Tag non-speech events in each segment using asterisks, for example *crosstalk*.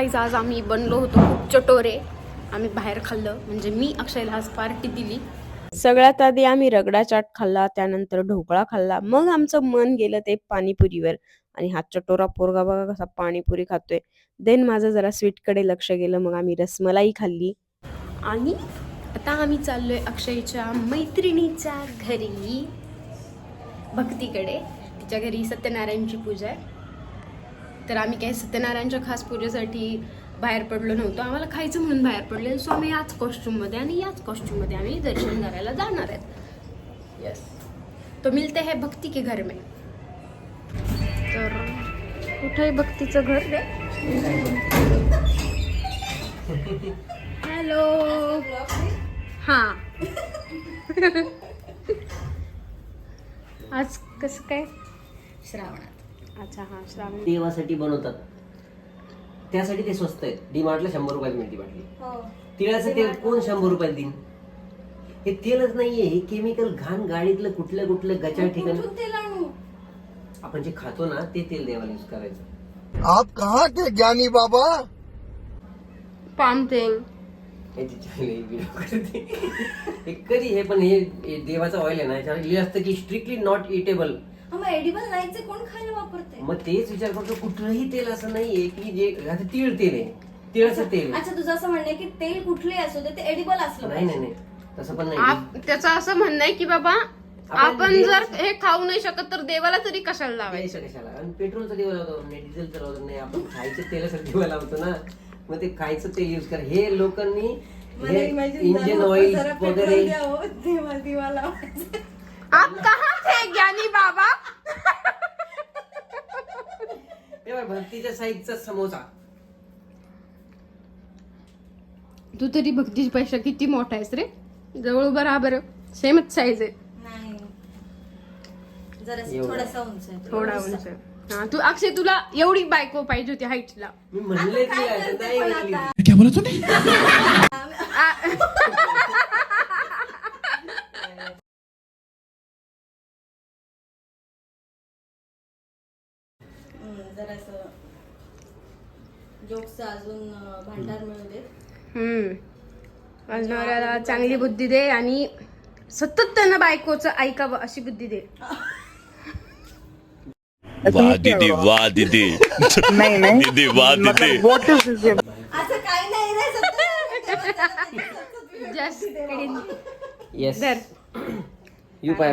आज आम्ही बनलो होतो खूप चटोरे. आम्ही बाहेर खाल्लं. म्हणजे मी अक्षयला आज पार्टी दिली. सगळ्यात आधी आम्ही रगडा चाट खाल्ला त्यानंतर ढोकळा खाल्ला. मग आमचं मन गेलं ते पाणीपुरीवर. आणि हा चटोरा पोरगा बघा कसा पाणीपुरी खातोय. देन माझं जरा स्वीटकडे लक्ष गेलं मग आम्ही रसमलाई खाल्ली. आणि आता आम्ही चाललोय अक्षयच्या मैत्रिणीच्या घरी. भक्तीकडे. तिच्या घरी सत्यनारायणची पूजा आहे. तर आम्ही काही सत्यनारायणच्या खास पूजेसाठी बाहेर पडलो नव्हतो. आम्हाला खायचं म्हणून बाहेर पडले सो आम्ही याच कॉस्ट्यूममध्ये आणि याच कॉस्ट्यूममध्ये आम्ही दर्शन करायला जाणार आहेत. यस तो मिलते है भक्ती के घर में. तर कुठे भक्तीचं घर रे हॅलो हां. आज कसं काय? श्रावणात. अच्छा हां श्रावण देवासाठी बनवतात. त्यासाठी ते स्वस्त आहेत. डी मार्टला शंभर रुपयात मिळते बाटली. तिळाचं तेल कोण शंभर रुपयात देईन? हे तेलच नाहीये. हे केमिकल घाण गाडीतलं कुठल्या कुठल्या गचाळ ठिकाणी आपण जे खातो ना ते तेल देवाला युज करायचं. आप कहाँ के ज्ञानी बाबा? पाम तेल. याची चांगली एक video करते. हे कधी हे पण हे हे देवाचं ऑइल आहे ना याच्यावर लिहिलं असतं की स्ट्रिक्टली नॉट इटेबल मग एडिबल नाहीचे कोण खायला वापरते मग तेच विचार करतो कुठलंही तेल असं नाहीये की जे आता तीळ तेल आहे. तिळाचं तेल. अच्छा तुझं असं म्हणणं आहे की तेल कुठले असू दे ते एडिबल असलं नाही नाही. नाही. तसं पण नाही. आप त्याचं असं म्हणणं आहे की बाबा आपण जर हे खाऊ नाही शकत तर देवाला तरी कशाला लावायचं लावायचं? कशाला आणि पेट्रोलचा दिवा लावतो नाही डिझेलचा लावतो नाही आपण खायचं तेलासाठी दिवा लावतो ना. मग ते खायचं तेल युज कर. हे लोकांनी हे इंजिन ऑइल वगैरे हो. आप कहा थे ज्ञानी बाबा? भक्तीच्या साईजचा समोसा. तू तरी भक्तीची पैसा किती मोठा आहेस रे? जवळ उभं राहा बरं. सेमच साईज आहे. नाही. जरा एवढं. थोडासा उंच आहे. थोडा उंच हा तू अक्षय तुला एवढी बायको पाहिजे होती हाईटला मी म्हणले काय आता *laughs* हम्म, जरासं जोक्स अजून भांडार मिळू हम्म नवऱ्याला चांगली बुद्धी दे आणि सतत त्यांना बायकोचं ऐकावं अशी बुद्धी दे वाह दीदी वाह दीदी दीदी वाह दीदी असं काही नाही रे सत्य जस्ट येस धर. यू पाय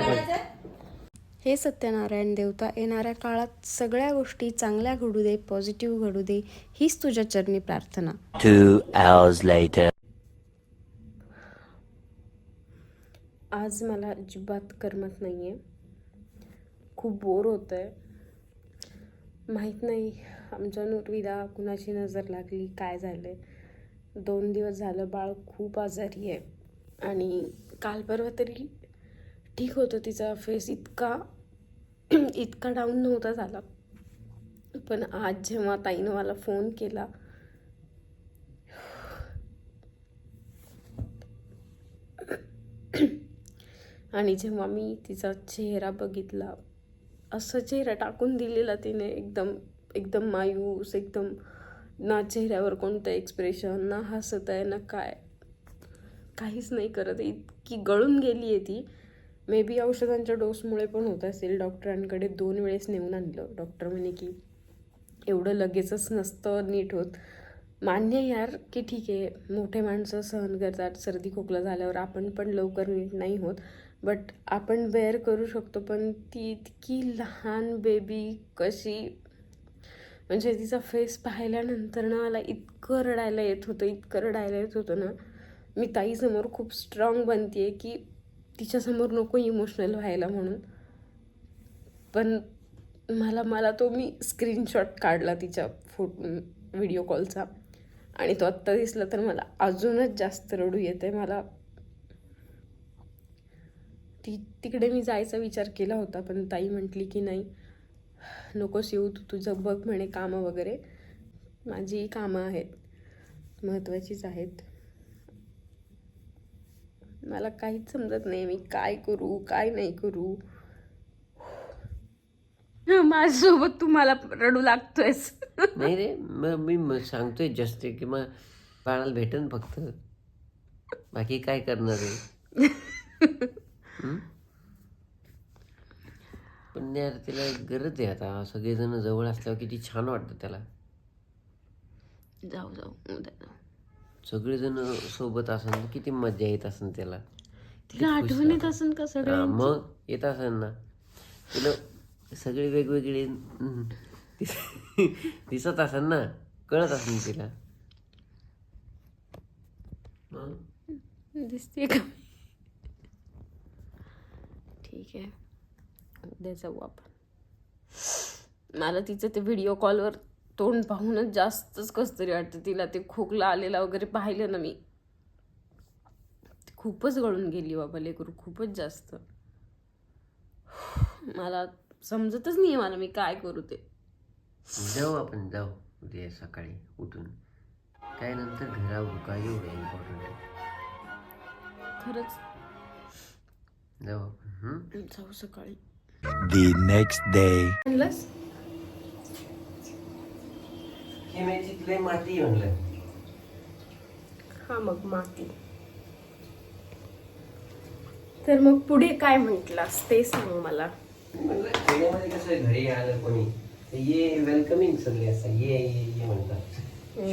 हे सत्यनारायण देवता येणाऱ्या काळात सगळ्या गोष्टी चांगल्या घडू दे पॉझिटिव्ह घडू दे हीच तुझ्या चरणी प्रार्थना. Two hours later. आज मला अजिबात करमत नाहीये. खूप बोर होत आहे माहीत नाही आमच्या नुरवीला कुणाची नजर लागली काय झालं दोन दिवस झालं बाळ खूप आजारी आहे. आणि काल परवा तरी ठीक होतं तिचा फेस इतका *clears throat* इतका डाऊन नव्हता झाला. पण आज जेव्हा ताईनं मला फोन केला *clears throat* आणि जेव्हा मी तिचा चेहरा बघितला असं चेहरा टाकून दिलेला तिने एकदम एकदम मायूस एकदम ना चेहऱ्यावर कोणतं एक्सप्रेशन ना हसत आहे ना काय. काहीच नाही करत इतकी गळून गेली आहे ती. मे बी औषधांच्या डोसमुळे पण होत असेल. डॉक्टरांकडे दोन वेळेस नेऊन आणलं. डॉक्टर म्हणे की एवढं लगेचच नसतं नीट होत. मान्य यार की ठीक आहे. मोठे माणसं सहन करतात. सर्दी खोकला झाल्यावर आपण पण लवकर नीट नाही होत. बट आपण बेअर करू शकतो पण ती इतकी लहान बेबी कशी म्हणजे तिचा फेस पाहिल्यानंतर ना मला इतकं रडायला येत होतं इतकं रडायला येत होतं ना. मी ताईसमोर खूप स्ट्रॉंग बनते की तिच्यासमोर नको इमोशनल व्हायला म्हणून. पण मला मला तो मी स्क्रीनशॉट काढला तिच्या फोटो व्हिडिओ कॉलचा आणि तो आत्ता दिसला तर मला अजूनच जास्त रडू येते मला ती तिकडे मी जायचा विचार केला होता पण ताई म्हटली की नाही नकोस येऊ तू तुझं बघ म्हणे कामं वगैरे. माझी कामं आहेत महत्त्वाचीच आहेत. मला काहीच समजत नाही मी काय करू काय नाही करू. माझ्यासोबत तुम्हाला रडू लागतोयस. नाही रे मग मी सांगतोय जस्ट की मग बाळाला भेटन फक्त. बाकी काय करणार आहे? पण यार तिला गरज आहे आता सगळेजण जवळ असल्यावर किती छान वाटतं त्याला. जाऊ जाऊ उद्या जाऊ. सगळेजण सोबत असन किती मजा येत असन त्याला. तिला आठवण येत असेल का सगळं मग येत असेल ना. तुला सगळे वेगवेगळे दिस- दिसत असेल ना कळत असेल तिला. दिसते का ठीक आहे. उद्या जाऊ आपण. मला तिचं ते व्हिडिओ कॉलवर तोंड पाहूनच जास्तच कस तरी वाटतं. तिला ते खोकला आलेला वगैरे पाहिलं ना मी. खूपच गळून गेली बाबा लेकरू खूपच जास्त. मला समजतच नाही मला मी काय करू ते. जाऊ आपण जाऊ उद्या सकाळी उठून. काय नंतर घरावर काय एवढं इम्पॉर्टंट आहे. खरंच. जाऊ आपण हं? जाऊ सकाळी. The next day. म्हणलंस हे मेथीत लय माती म्हणलं हा मग माती. तर मग पुढे काय म्हंटलास ते सांग मला. म्हणलं खेड्यामध्ये कसं घरी आलं कोणी तर ये वेलकमिंग सगळे असतात ये ये ये म्हणतात.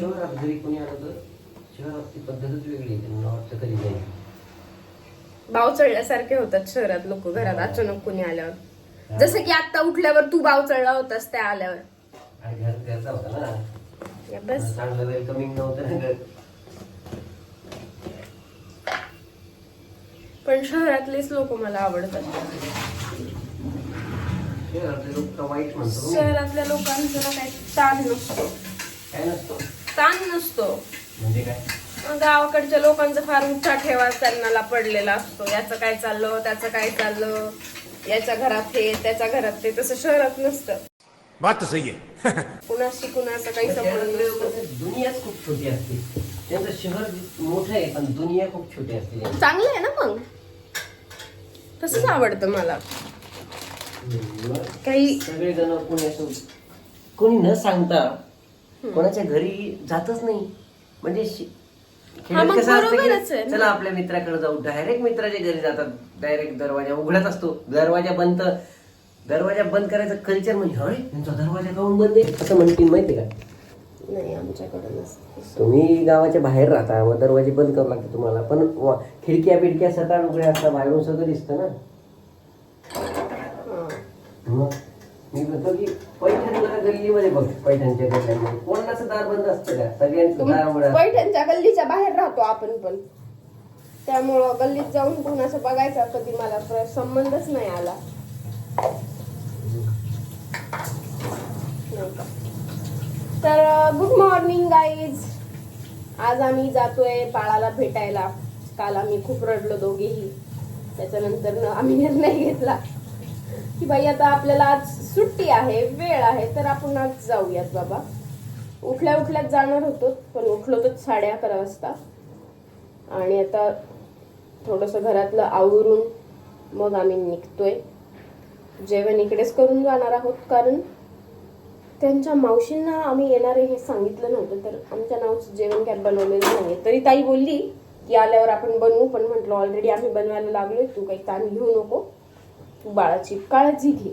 शहरात घरी कोणी आलं तर शहरात ती पद्धतच वेगळी त्यांना वाटतं कधी जाईल. बाव चढल्यासारखे होतात शहरात लोक घरात अचानक कोणी आल्यावर. जसं की आता उठल्यावर तू बाव चढला होतास त्या आल्यावर. आणि घर घरचा होता ना. बस चांगलं वेलकमिंग नव्हतं ना पण शहरातलेच लोक मला आवडतात. शहरातले लोक का वाईट म्हणतो मी. शहरातल्या लोकांचं काही ताण नसतो. काय नसतो? ताण नसतो. म्हणजे काय? गावाकडच्या लोकांचा फार उठा ठेवा त्यांना पडलेला असतो. याचं काय चाललं त्याचं काय चाललं? याच्या घरात हे त्याच्या घरात ते तसं शहरात नसतं. बात तो सही है। कुणाशी कुणाचं काही संबंध नसतो. दुनियाच खूप छोटी असते. त्यांचं शहर मोठं आहे पण दुनिया खूप छोटी असते. चांगलं आहे ना मग? तसंच आवडतं मला. काही सगळे जण कोणी असं कोणी न सांगता कोणाच्या घरी जातच नाही. म्हणजे शि- खेड्यात मग कसं असतं बरोबरच की आहे ना. चला आपल्या मित्राकडे जाऊ. डायरेक्ट मित्राच्या घरी जातात डायरेक्ट दरवाजा उघडत असतो. दरवाजा बंद दरवाजा बंद करायचं कल्चर म्हणजे अरे तुमचा दरवाजा काऊन बंद आहे? असं म्हणतील माहिती का? नाही आमच्याकडे नसतं. तुम्ही गावाच्या बाहेर राहता मग दरवाजे बंद करावं लागते तुम्हाला. पण खिडक्या बिडक्या सकाळ उघड्या असतात बाहेरून सगळं दिसतं ना. मग मी म्हणतो की पैठणला गल्लीमध्ये बघ पैठणच्या गल्ल्यांमध्ये. कोणाचं दार बंद असतं का? सगळ्यांचं दार. पैठणच्या गल्लीच्या बाहेर राहतो आपण पण. त्यामुळं गल्लीत जाऊन कुणाचं बघायचा कधी मला संबंधच नाही आला नाही का? तर गुड मॉर्निंग गाईज आज आम्ही जातोय बाळाला भेटायला. काल आम्ही खूप रडलो दोघेही. त्याच्यानंतर आम्ही निर्णय घेतला की बाई आता आपल्याला आज सुट्टी आहे वेळ आहे तर आपण आज जाऊयात बाबा. उठल्या उठल्याच जाणार होतो पण उठलो तर साडे अकरा वाजता. आणि आता थोडंसं घरातलं आवरून मग आम्ही निघतोय. जेवण इकडेच करून जाणार आहोत कारण त्यांच्या मावशींना आम्ही येणार आहे हे सांगितलं नव्हतं तर आमच्या नावचं जेवण काय बनवलेलं नाही तरी ताई बोलली की आल्यावर आपण बनवू पण म्हटलं ऑलरेडी आम्ही बनवायला लागलोय तू काही ताण घेऊ नको. तू बाळाची काळजी घे.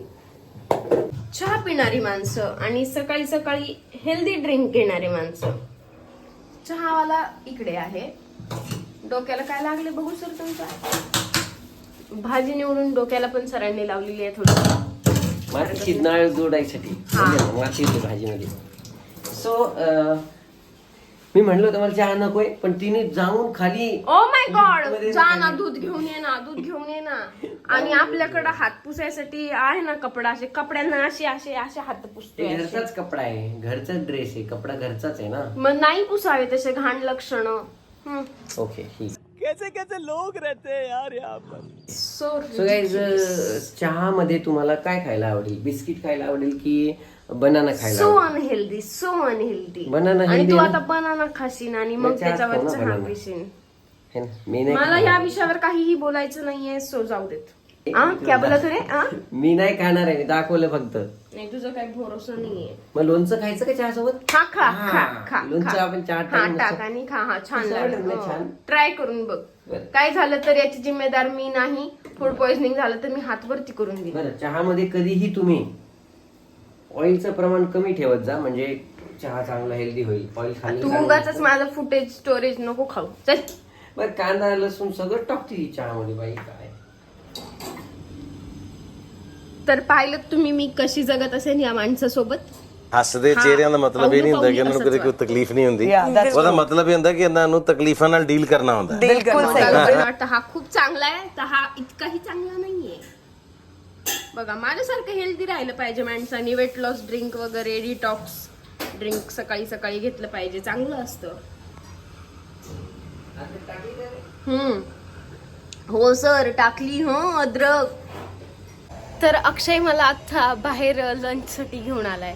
चहा पिणारी माणसं आणि सकाळी सकाळी हेल्दी ड्रिंक घेणारी माणसं. चहावाला इकडे आहे. डोक्याला काय लागले बघू सर तुमचा? भाजी निवडून डोक्याला पण सरांनी लावलेली आहे थोडी मातीची नाळ जोडायसाठी म्हणजे माती येते भाजीमध्ये. सो मी म्हणलं होतं मला चहा नकोय पण तिने जाऊन खाली ओ माय गॉड जा ना दूध घेऊन ये ना दूध घेऊन ये ना. आणि आपल्याकडे हात पुसायसाठी आहे ना कपडा असे कपड्यांना असे असे असे हात ते पुसतोय असे. घरचाच कपडा आहे घरचा ड्रेस आहे कपडा घरचाच आहे ना. मग नाही पुसावे तसे घाण लक्षण. ओके ठीक. सो सो गाईज चहामध्ये तुम्हाला काय खायला आवडेल? बिस्किट खायला आवडेल की बनाना खायला सो आवडेल? अनहेल्दी सो अनहेल्दी Banana आणि तू आता बनाना खाशीन आणि मग चहा खाऊ त्याच्यावर ना चहा banana. पिशीन है ना? मी नाही मला. या विषयावर काहीही बोलायचं नाहीये सो जाऊ देत. आ? क्या बोला तुने आ? मी नाही खाणार आहे मी दाखवलं फक्त. नाही तुझा काही भरोसा नाहीये. मग लोणचं खायचं का चहा सोबत खा खा हा, खा खा लोणचं आपण चहात हा टाकून टाक मस्त- आणि खा. हा छान ना छान? ट्राय करून बघ. बरं. काय झालं तर याची जिम्मेदार मी नाही. फूड पॉइझनिंग झालं तर मी हात वरती करून देईन बरं चहामध्ये कधीही तुम्ही ऑइलचं प्रमाण कमी ठेवत जा म्हणजे चहा चांगला हेल्दी होईल ऑइल खाली तू उगाच माझं फुटेज स्टोरेज नको खाऊ. चल. बरं कांदा लसूण सगळं टाकते चहामध्ये बाई. काय तर पाहिलं तुम्ही मी कशी जगत असेल या माणसासोबत ਹੱਸਦੇ ਚਿਹਰਿਆਂ ਦਾ ਮਤਲਬ ਇਹ ਨਹੀਂ ਹੁੰਦਾ ਕਿ ਇਹਨਾਂ ਨੂੰ ਕਦੇ ਕੋਈ ਤਕਲੀਫ ਨਹੀਂ ਹੁੰਦੀ ਉਹਦਾ ਮਤਲਬ ਇਹ ਹੁੰਦਾ ਕਿ ਇਹਨਾਂ ਨੂੰ ਤਕਲੀਫਾਂ ਨਾਲ ਡੀਲ ਕਰਨਾ ਹੁੰਦਾ ਹੈ मला वाटतं हा खूप चांगला आहे तर हा इतकाही चांगला नाहीये बघा माझ्यासारखं हेल्दी राहिलं पाहिजे माणसाने वेट लॉस ड्रिंक वगैरे डिटॉक्स ड्रिंक सकाळी सकाळी घेतलं पाहिजे चांगलं असतं हम्म हो सर टाकली हो अद्रक तर अक्षय मला आता बाहेर लंचसाठी घेऊन आलाय.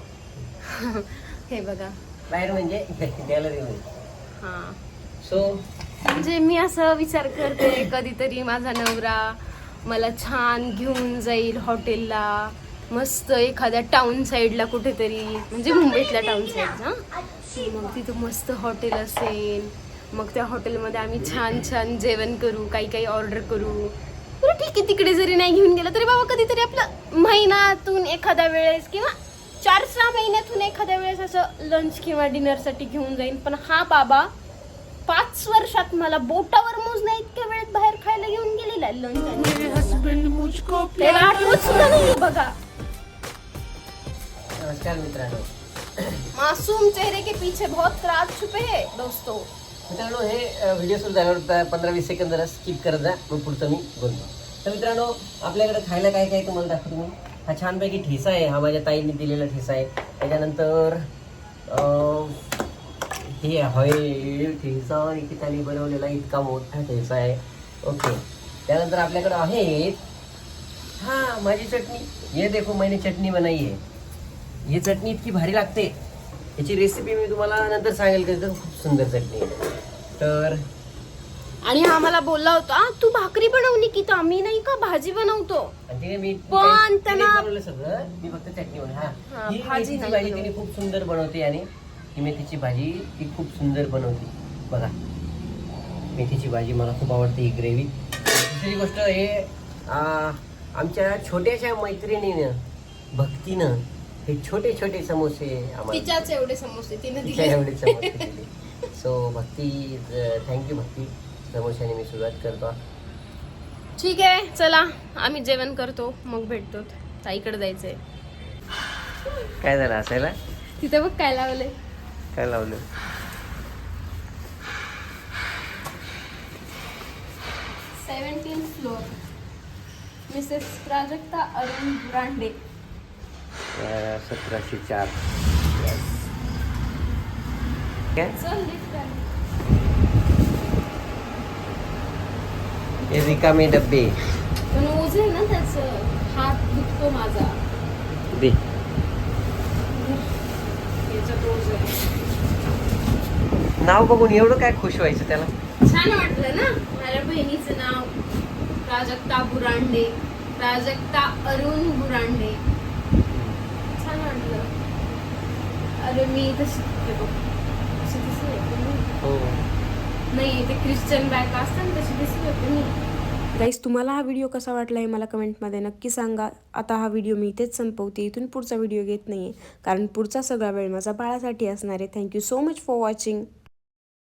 *laughs* हे बघा. बाहेर म्हणजे? गॅलरीमध्ये हा. सो म्हणजे मी असं विचार करते कधीतरी माझा नवरा मला छान घेऊन जाईल हॉटेलला. मस्त एखाद्या टाउन साईडला कुठेतरी म्हणजे मुंबईतल्या टाउन साईडला मग तिथं मस्त हॉटेल असेल. मग त्या हॉटेलमध्ये आम्ही छान छान जेवण करू काही काही ऑर्डर करू. बरं ठीक आहे तिकडे जरी नाही घेऊन गेलं तरी बाबा कधीतरी आपलं महिन्यातून एखाद्या वेळेस किंवा चार सहा महिन्यातून एखाद्या वेळेस असं लंच किंवा डिनरसाठी घेऊन जाईन. पण हा बाबा पाच वर्षात मला बोटावर मोजण्या इतक्या वेळेत बाहेर खायला घेऊन गेलेला आहे लंच त्याला आठवत सुद्धा नाही बघा. नमस्कार मित्रांनो. मासूम चेहरे के पीछे बहुत राज छुपे है दोस्तों. मित्रांनो हे व्हिडिओ सुरू झाल्यावर पंधरा वीस सेकंद जरा स्किप करत जा. मग पुढचं मी बोलतो. तर मित्रांनो आपल्याकडे खायला काय काय तुम्हाला दाखवतो मी. हा छानपैकी ठेसा आहे. हा माझ्या ताईने दिलेला ठेसा आहे. त्याच्यानंतर हे होय ठेसा निकिताने बनवलेला इतका मोठा ठेसा आहे. ओके. त्यानंतर आपल्याकडं आहे हां माझी चटणी. ये देखो मैंने चटणी बनाई आहे. ही चटणी इतकी भारी लागते. याची रेसिपी मी तुम्हाला नंतर सांगेल की खूप सुंदर चटणी आहे. तर आणि हा मला बोलला होता "आ, तू भाकरी बनवली की तर आम्ही नाही का भाजी बनवतो? आणि तिने मी पण तिने त्यांना- बनवलं सगळं मी फक्त चटणी हा, हा ही भाजी मेथीची नाही भाजी बनवली. तिने खूप सुंदर बनवते आणि ही मेथीची भाजी ती खूप सुंदर बनवते. बघा मेथीची भाजी मला खूप आवडते ही ग्रेव्ही. दुसरी गोष्ट हे आ, आमच्या छोट्याशा मैत्रिणीनं भक्तीनं हे छोटे छोटे समोसे आम्हाला तिच्याच एवढे समोसे तिने तिच्या दिले एवढे समोसे दिले सो भक्ती थँक्यू भक्ती. समोशाने मी सुरुवात करतो. ठीक आहे चला. आम्ही जेवण करतो मग भेटतो. ताईकडे जायचंय. काय झालं असायला तिथे बघ काय लावले काय लावलं seventeen floor Mrs Prajakta Arun Brande. सतराशे चार काय चल lift आहे. हे रिकामे डब्बे पण ओझ आहे ना त्याचं? हात दुखतो माझा. दे नाव बघून एवढं काय खुश व्हायचं त्याला? छान वाटलं ना? माझ्या बहिणीचं नाव. प्राजक्ता बुरांडे. प्राजक्ता अरुण बुरांडे. छान वाटलं. अरे मी तशी हे बघ, अशी दिसली होते मी. हो. नाही ते ख्रिश्चन बॅग असतात ना तशी दिसली होती मी गाईस तुम्हाला हा व्हिडिओ कसा वाटला हे मला कमेंटमध्ये नक्की सांगा. आता हा व्हिडिओ मी इथेच संपवते. इथून पुढचा व्हिडिओ घेत नाही आहे कारण पुढचा सगळा वेळ माझा बाळासाठी असणार आहे. Thank you so much for watching